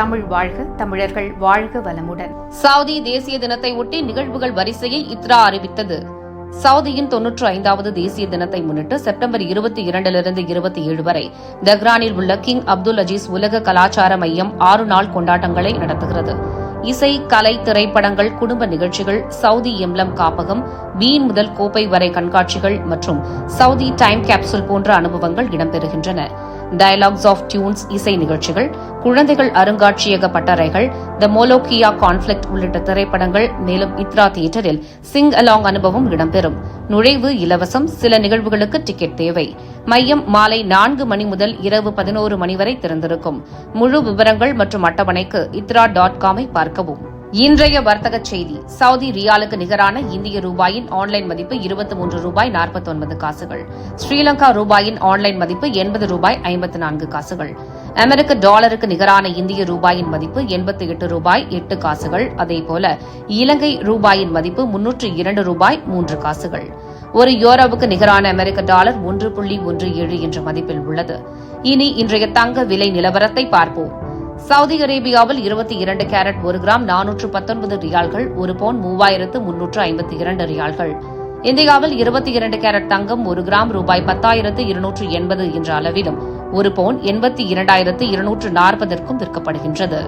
தமிழ் வாழ்க தமிழர்கள் வாழ்க வளமுடன். சவுதி தேசிய தினத்தை ஒட்டி நிகழ்வுகள் வரிசையை இத்ரா அறிவித்தது. சவுதியின் தொன்னூற்று ஐந்தாவது தேசிய தினத்தை முன்னிட்டு செப்டம்பர் இருபத்தி இரண்டிலிருந்து இருபத்தி ஏழு வரை தெஹ்ரானில் உள்ள கிங் அப்துல் அஜீஸ் உலக கலாச்சார மையம் ஆறு நாள் கொண்டாட்டங்களை நடத்துகிறது. இசை கலை திரைப்படங்கள் குடும்ப நிகழ்ச்சிகள் சவுதி எம்லம் காப்பகம் வீண் முதல் கோப்பை வரை கண்காட்சிகள் மற்றும் சவுதி டைம் கேப்சூல் போன்ற அனுபவங்கள் இடம்பெறுகின்றன. டயலாக்ஸ் ஆஃப் டியூன்ஸ் இசை நிகழ்ச்சிகள் குழந்தைகள் அருங்காட்சியக பட்டறைகள் த மோலோக்கியா கான்ஃபிளிக்ட் உள்ளிட்ட திரைப்படங்கள் மேலும் இத்ரா தியேட்டரில் சிங் அலாங் அனுபவம் இடம்பெறும். நுழைவு இலவசம் சில நிகழ்வுகளுக்கு டிக்கெட் தேவை. மையம் மாலை நான்கு மணி முதல் இரவு பதினோரு மணி வரை திறந்திருக்கும். முழு விவரங்கள் மற்றும் அட்டவணைக்கு இத்ரா டாட் காமை பார்க்கவும். இன்றைய வர்த்தக செய்தி. சவுதி ரியாலுக்கு நிகரான இந்திய ரூபாயின் ஆன்லைன் மதிப்பு இருபத்தி மூன்று ரூபாய் நாற்பத்தி ஒன்பது காசுகள். ஸ்ரீலங்கா ரூபாயின் ஆன்லைன் மதிப்பு எண்பது ரூபாய் ஐம்பத்து நான்கு காசுகள். அமெரிக்க டாலருக்கு நிகரான இந்திய ரூபாயின் மதிப்பு எண்பத்தி எட்டு ரூபாய் எட்டு காசுகள். அதேபோல இலங்கை ரூபாயின் மதிப்பு முன்னூற்று இரண்டு ரூபாய் மூன்று காசுகள். ஒரு யூரோவுக்கு நிகரான அமெரிக்க டாலர் ஒன்று புள்ளி ஒன்று ஏழு என்ற மதிப்பில் உள்ளது. இனி இன்றைய தங்க விலை நிலவரத்தை பார்ப்போம். சவுதி அரேபியாவில் இருபத்தி இரண்டு கேரட் ஒரு கிராம் நானூற்று பத்தொன்பது ரியால்கள் ஒரு பவுன் மூவாயிரத்து முன்னூற்று ஐம்பத்தி இரண்டு ரியால்கள். இந்தியாவில் இருபத்தி இரண்டு கேரட் தங்கம் ஒரு கிராம் ரூபாய் பத்தாயிரத்து இருநூற்று எண்பது என்ற அளவிலும் ஒரு பவுன் எண்பத்தி இரண்டாயிரத்து இருநூற்று நாற்பதற்கும் விற்கப்படுகின்றது.